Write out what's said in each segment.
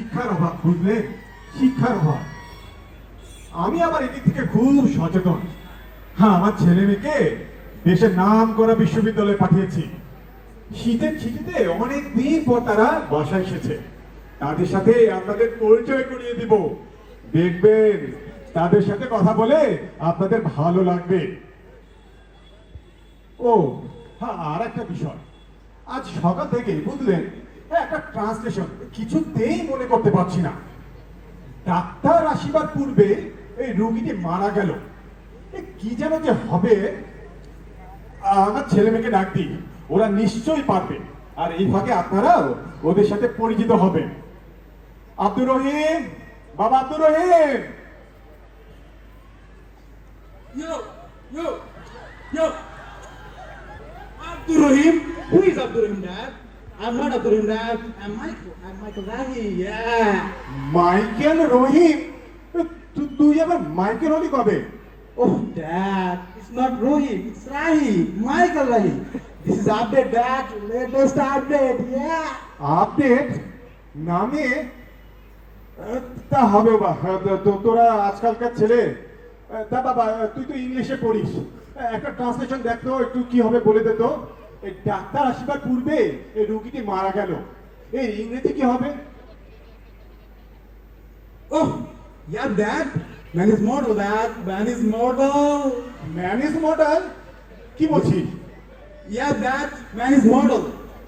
শিক্ষার অভাব বুঝলেন শিক্ষার অভাব আমি আবার এদিক থেকে খুব সচেতন। হ্যাঁ আমার ছেলে মেয়েকে দেশের নাম করা বিশ্ববিদ্যালয়ে পাঠিয়েছি। শীতের ছুটিতে অনেক দিন পর তারা বাসায় এসেছে। তাদের সাথে আপনাদের পরিচয় করিয়ে দিব। দেখবেন, তাদের সাথে কথা বলে আপনাদের ভালো লাগবে। ও হ্যাঁ আর একটা বিষয়। আজ সকাল থেকে বুঝলেন একটা ট্রান্সলেশন কিছুতেই মনে করতে পারছি না। ডাক্তার আসিবার পূর্বে এই রোগীটি মারা গেল। কি যেন যে হবে আমার ছেলে মেয়েকে ডাক দিই। ওরা নিশ্চয়ই পারবে। আর এই ফাঁকে আপনারাও ওদের সাথে পরিচিত হবেন। আব্দুর রহিম বাবা Abdur Rahim. Rahim? Who is Abdul Rahim, Dad? I'm not Abdul Rahim, Dad. I'm Michael. I'm Michael Rahi. Yeah. Michael Rahim তু- তুই আবার মাইকেল হলি কবে Oh, Dad. It's not Rohim. It's Rahi. Michael Rahi. This is update, Dad. Latest update. Yeah. Update নামে এ, তা হবে বা এ, তো- তো- তোরা আজকালকার ছেলে এ, তা বাবা এ, তুই তো ইংলিশে পড়িস এ, একটা ট্রান্সলেশন দেখতো একটু কি হবে বলে দে তো এই ডাক্তার আসবার পূর্বে এই রুগীটি মারা গেল এই ইংরেজি কি হবে Dad. Man is mortal, Dad. Man is mortal. Manage model কি Dad. Man is mortal.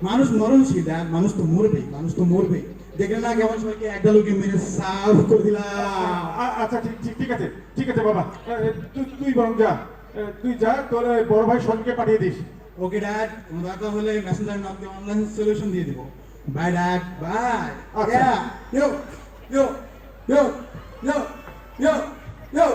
মানুষ মরণশীল Dad. মানুষ তো মরবে মানুষ তো মরবে দেখলে না কেমন সবাইকে একটা লোকে মেরে সাফ করে দিলাম আচ্ছা ঠিক ঠিক ঠিক আছে ঠিক আছে বাবা তুই তুই বরং যা তুই যা তোর বড় ভাই সনকে পাঠিয়ে দিস ওকে ড্যাড দরকার হলে মেসেঞ্জার নক দিয়ে অনলাইন সলিউশন দিয়ে দিব। Bye dad bye. Yeah yo yo yo yo yo yo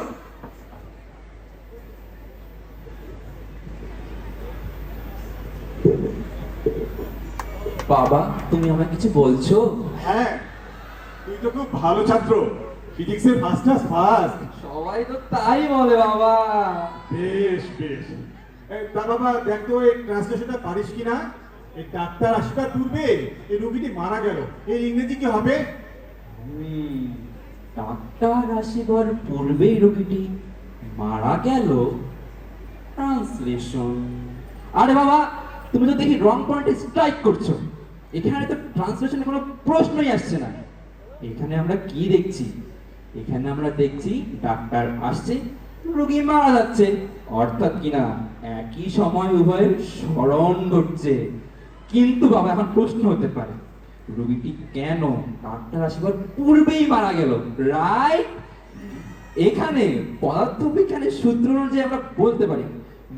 বাবা তুমি আমাকে কিছু বলছো? হ্যাঁ তুই তো খুব ভালো ছাত্র। ফিজিক্সে ফার্স্ট ক্লাস ফার্স্ট সবাই তো তাই বলে বাবা। বেশ বেশ। এ, তা বাবা দেখ তো এই ট্রান্সলেশনটা পারিস কিনা? এই ডাক্তার আসবার পূর্বে এই রোগীটি মারা গেল। এই ইংরেজি কি হবে? ডাক্তার আসিবার পূর্বেই রোগীটি। মারা গেল। ট্রান্সলেশন আরে বাবা তুমি তো দেখি রং পয়েন্টে স্ট্রাইক করছ। এখানে তো ট্রান্সলেশনের কোনো প্রশ্নই আসছে না। এখানে আমরা কি দেখছি? এখানে আমরা দেখছি ডাক্তার আসছে রোগী মারা যাচ্ছে। অর্থাৎ কিনা একই সময় উভয়ের স্মরণ ঘটছে। কিন্তু বাবা, এখন প্রশ্ন হতে পারে, রোগীটি কেন? ডাক্তার আসিবার পূর্বেই মারা গেল রাইট এখানে পদার্থবিজ্ঞানের সূত্র অনুযায়ী আমরা বলতে পারি,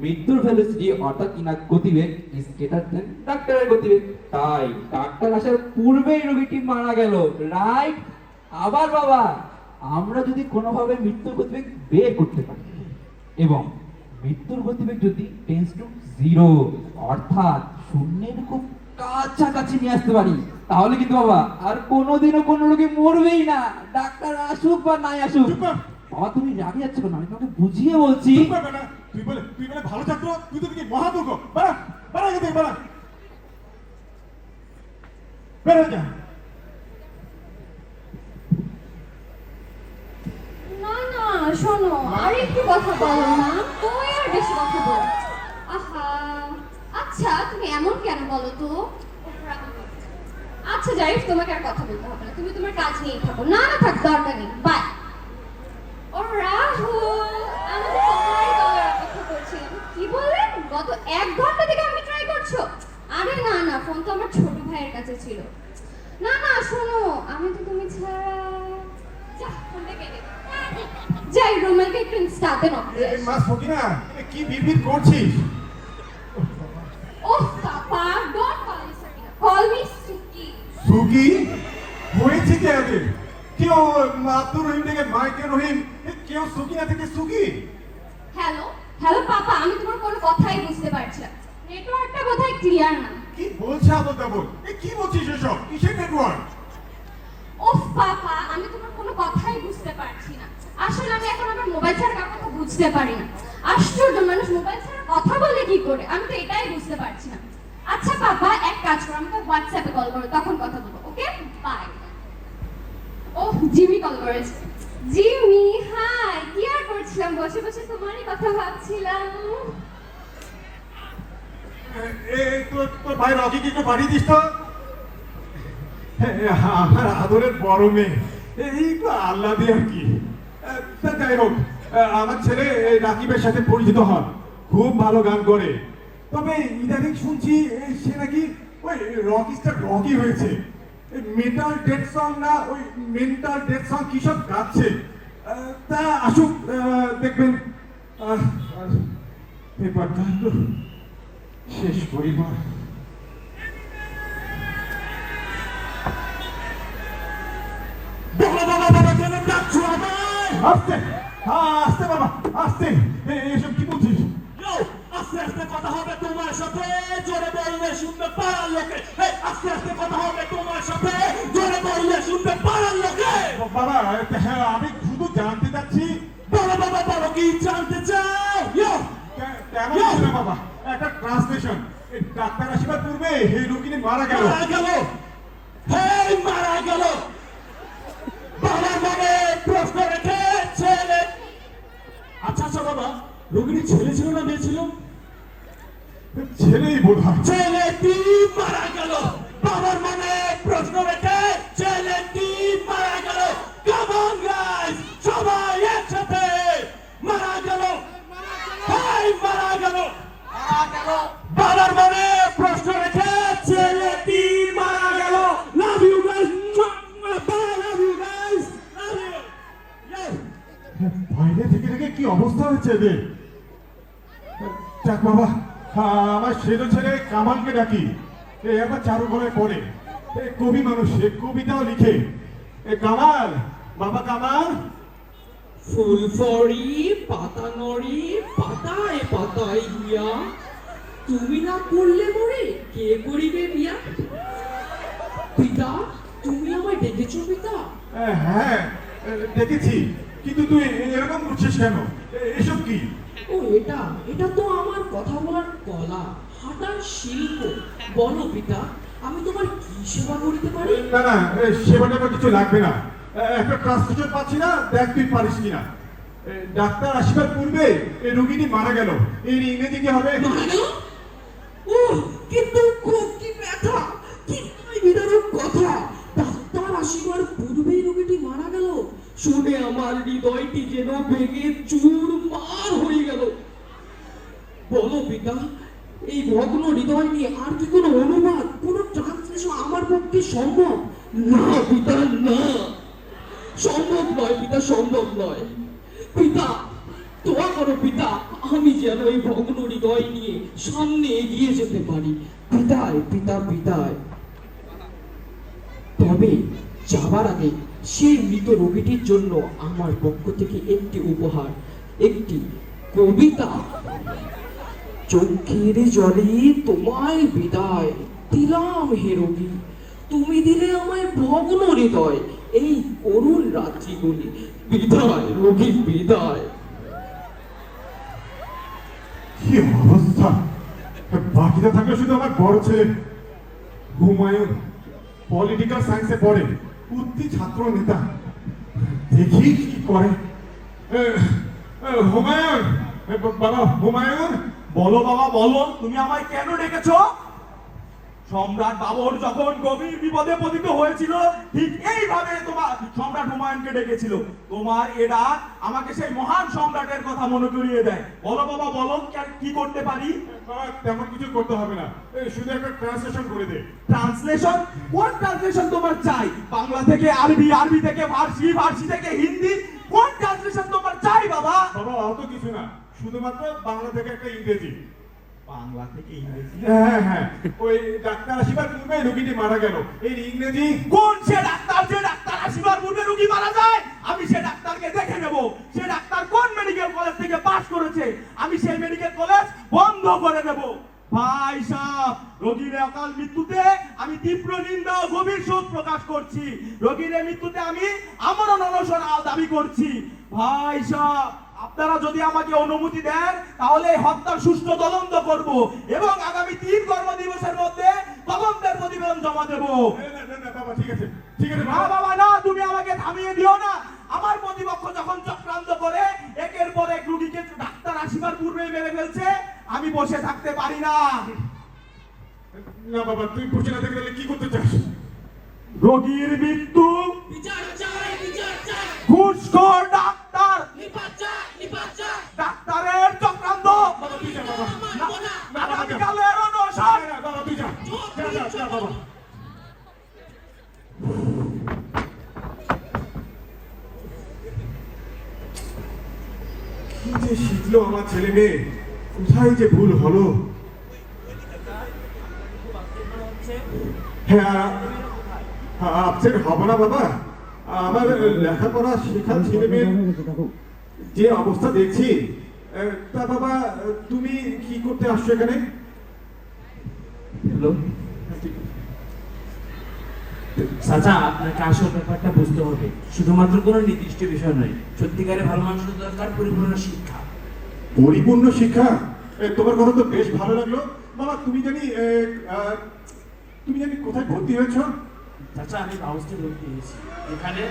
মৃত্যুর ভেলোসিটি অর্থাৎ কিনা গতিবেগ ইজ গ্রেটার দেন ডাক্তারের গতিবেগ। তাই ডাক্তার আসার পূর্বেই রোগীটি মারা গেল রাইট আবার বাবা, আমরা যদি কোনোভাবে মৃত্যুর গতিবেগ বের করতে পারি, এবং মৃত্যুর গতিবেগ যদি টেন্স টু জিরো অর্থাৎ শূন্যের খুব কাছাকাছি নিয়ে আসতে পারি তাহলে কিন্তু বাবা আর কোনোদিনও কোনো রোগী মরবেই না। ডাক্তার আসুক বা নাই আসুক। বাবা তুমি রাগে যাচ্ছ কেন? আমি তোমাকে বুঝিয়ে বলছি। চুপ কর বেটা। তুই বলে তুই বলে ভালো ছাত্র তুই তো দেখি মহামূর্খ বাড়া বাড়া থেকে বাড়া। বেরো যা না না শোনো আর একটু কথা বলো না। তুমি বেশি কথা বলো। আহা আচ্ছা তুমি এমন কেন বলো তো? আচ্ছা যাই তোমাকে আর কথা বলতে হবে না। তুমি তোমার কাজ নিয়েই থাকো। না না, থাক, দরকার নেই। বাই ও, রাহুল কি বললেন? গত এক ঘণ্টা থেকে আমি ট্রাই করছ। আরে না না ফোন তো আমার ছোট ভাইয়ের কাছে ছিল। না না, শোনো, আমি তো তুমি ছাড়া যা ফোনটা কেটে দে। যাই রুমেলকে একটু ইনস্টাতে নক। মা সকিনা কি বিড়বিড় করছিস? ও papa don't call me Sakina call me Suki. Suki? হয়েছে কি আগে? কেউ আব্দুর রহিম থেকে মাইকে রহিম কেউ সুকিনা থেকে সুকি? হ্যালো হ্যালো পাপা আমি তোমার কোনো কথাই বুঝতে পারছি না। নেটওয়ার্কটা বোধহয় ক্লিয়ার না। কি বলছে আবল তাবল? এ কি বলছিস এসব? কিসের নেটওয়ার্ক ওফ পাপা আমি তোমার কোনো কথাই বুঝতে পারছি না। আসলে আমি এখন মোবাইল ছাড়া কারও কথা বুঝতে পারি না। আশ্চর্য মানুষ মোবাইল ছাড়া কথা বলে কি করে? আমি তো এটাই বুঝতে পারছি না। আচ্ছা পাপা, এক কাজ করো, আমাকে হোয়াটসঅ্যাপে কল করো, তখন কথা বলব, ওকে? বাই ও জিমি কল করেছে। জিমি হাই কি আর করছিলাম? বসে বসে তোমারই কথা ভাবছিলাম। আমার আদরের বড় মেয়ে। এই তো আল্লাহ দিয়ে কি? যাই হোক আমার ছেলে রাকিবের সাথে পরিচিত হন। খুব ভালো গান করে। তবে ইদানিং শুনছি সে নাকি ওই রক স্টার রকি হয়েছে মেটাল ডেড সং না, ওই মেন্টাল ডেড সং কি সব গাচ্ছে? তা আসুক দেখবেন। পেপারটা শুনতে লোকে। আস্তে আস্তে কথা হবে তোমার সাথে। জোরে বললে শুনতে পারার লোকে। বাবা হ্যাঁ আমি শুধু জানতে চাচ্ছি। বাবা বাবা বলো কি জানতে চাও? কেমন বাবা? একটা ট্রান্সলেশন ডাক্তার আসিবার পূর্বে এই রুগিনী মারা গেল। মারা গেল। হেই মারা গেল। বাবার মনে প্রশ্ন রেখে ছেলে। আচ্ছা আচ্ছা বাবা ছেলে ছিল না মেয়ে ছিল? ছেলেই বোধ হয় ছেলেটি হচ্ছে এদের যাক বাবা আমার সেজো ছেলে কামালকে ডাকি। এ একবার চারু ঘরে পড়ে। এ কবি মানুষ এ কবিতাও লিখে। এ কামাল বাবা কামাল। ফুল ফড়ি পাতা নড়ি পাতায় পাতায় হিয়া তুমি না করলে মরে কে করিবে বিয়া পিতা তুমি আমায় ডেকেছো পিতা? হ্যাঁ দেখেছি কিন্তু তুই এরকম করছিস কেন? এসব কি? ও এটা এটা তো আমার কথা বলার কলা। হাঁটার শিল্প। বলো পিতা আমি তোমার কি সেবা করিতে পারি? না না এ, সেবা টেবা কিছু লাগবে না। একটা ট্রান্সলেশন পাচ্ছি না দেখ তুই পারিস কিনা ডাক্তার আসিবার পূর্বে এই রোগীটি মারা গেল। এর ইংরেজি কি হবে? ও কিন্তু খুব কি ব্যথা কি বিদারক কথা। ডাক্তার আসিবার পূর্বেই রোগীটি মারা গেল? শুনে আমার হৃদয়টি যেন ভেঙে চুর মার হয়ে গেল। বলো পিতা, এই ভগ্ন হৃদয় নিয়ে আর কি কোনো অনুবাদ, কোনো ট্রান্সলেশন আমার পক্ষে সম্ভব? না পিতা, না। সম্ভব নয় পিতা, সম্ভব নয়। পিতা, দোয়া করো পিতা, আমি যেন এই ভগ্ন হৃদয় নিয়ে সামনে এগিয়ে যেতে পারি। পিতায়, পিতা, পিতায়। তবে যাবার আগে সেই মৃত রোগীটির জন্য আমার পক্ষ থেকে একটি উপহার, একটি কবিতা। চোখের জলে তোমায় বিদায় দিলাম হে রোগী। তুমি দিলে আমায় ভগ্ন হৃদয়, এই করুণ রাত্রিগুলি বিদায় রোগী, বিদায়। কি অবস্থা? বাকিটা থাকলে শুধু আমার বড় ছেলে। হুমায়ুন পলিটিক্যাল সায়েন্সে পড়ে। উত্তি ছাত্র নেতা। দেখি কি করে। হুমায়ুন বাবা, হুমায়ুন, বলো বাবা, বলো, তুমি আমায় কেন ডেকেছো? সম্রাট বাবর যখন গভীর বিপদে পতিত হয়েছিল ঠিক এইভাবে তোমার সম্রাট হুমায়ুনকে ডেকেছিল। তোমার এরা আমাকে সেই মহান সম্রাটের কথা মনে করিয়ে দেয়। বলো বাবা বলো কি করতে পারি? তেমন কিছু করতে হবে না। শুধু একটা ট্রান্সলেশন করে দে। ট্রান্সলেশন কোন ট্রান্সলেশন তোমার চাই? বাংলা থেকে আরবি আরবি থেকে ফার্সি ফার্সি থেকে হিন্দি? কোন ট্রান্সলেশন তোমার চাই বাবা? বাবা অত কিছু না। শুধুমাত্র বাংলা থেকে একটা ইংরেজি। বাংলা থেকে ইংরেজি হ্যাঁ হ্যাঁ ওই ডাক্তার আসিবার পূর্বে রোগীটি মারা গেল। এই ইংরেজি কোন সে ডাক্তার যে ডাক্তার আসিবার পূর্বে রোগী মারা যায়? আমি সে ডাক্তারকে দেখে নেব। সে ডাক্তার কোন মেডিকেল কলেজ থেকে পাস করেছে? আমি সেই মেডিকেল কলেজ বন্ধ করে নেব ভাই সাহেব রোগীর অকাল মৃত্যুতে আমি তীব্র নিন্দা ও গভীর শোক প্রকাশ করছি। রোগীর মৃত্যুতে আমি আমরণ অনশন দাবি করছি। ভাই সাহেব আপনারা যদি আমাকে অনুমতি দেন তাহলে এই হত্যার সুষ্ঠু তদন্ত করব এবং আগামী তিন কর্মদিবসের মধ্যে তদন্তের প্রতিবেদন জমা দেবো। না, না, না, বাবা ঠিক আছে ঠিক আছে না বাবা। না তুমি আমাকে থামিয়ে দিও না। আমার প্রতিপক্ষ যখন চক্রান্ত করে একের পর এক রুগীকে ডাক্তার আসিবার পূর্বে মেরে ফেলছে আমি বসে থাকতে পারি না। না বাবা তুই বসে না থাকলে কি করতে চাস? রোগীর মৃত্যু বিচার চাই বাবা যে শিখলো আমার ছেলে মেয়ে? কোথায় যে ভুল হলো? হ্যাঁ আপসেট হব না বাবা। আমার লেখাপড়া শেখা ছেলে যে অবস্থা দেখছি তা বাবা, তুমি কি করতে আসছো এখানে? হ্যালো? চাচা আপনাকে আসল ব্যাপারটা বুঝতে হবে। শুধুমাত্র কোনো নির্দিষ্ট বিষয় নয় সত্যিকারে ভালো মানুষের দরকার পরিপূর্ণ শিক্ষা। পরিপূর্ণ শিক্ষা? তোমার কথা তো বেশ ভালো লাগল। বাবা তুমি জানি তুমি জানি কোথায় ভর্তি হয়েছো? চাচা আমি হাউসটি ভর্তি হয়েছি। এখানে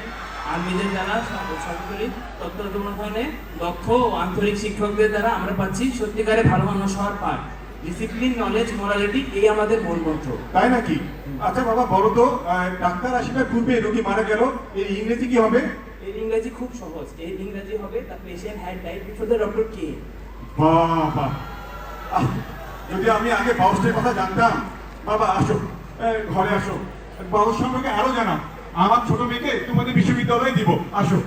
আর্মিদের দ্বারা সর- সরকারি তত্ত্বাবধানে দক্ষ ও আন্তরিক শিক্ষকদের দ্বারা আমরা পাচ্ছি সত্যিকারে ভালো মানুষ হওয়ার পাঠ। ডিসিপ্লিন নলেজ মোরালিটি এই আমাদের মূল মন্ত্র। তাই নাকি? আচ্ছা বাবা বলো তো ডাক্তার আসিবার পূর্বে রোগী মারা গেল এই ইংরেজি কি হবে? এর ইংরেজি খুব সহজ। এর ইংরেজি হবে the patient had died before the doctor কে বাবা। যদি আমি আগে বাউসের কথা জানতাম বাবা আসো এ, ঘরে আসো। বাউস সম্পর্কে আরও জানা আমার ছোট মেয়েকে তোমাদের বিশ্ববিদ্যালয়ে দিব। আসো।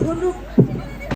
ধন্যবাদ।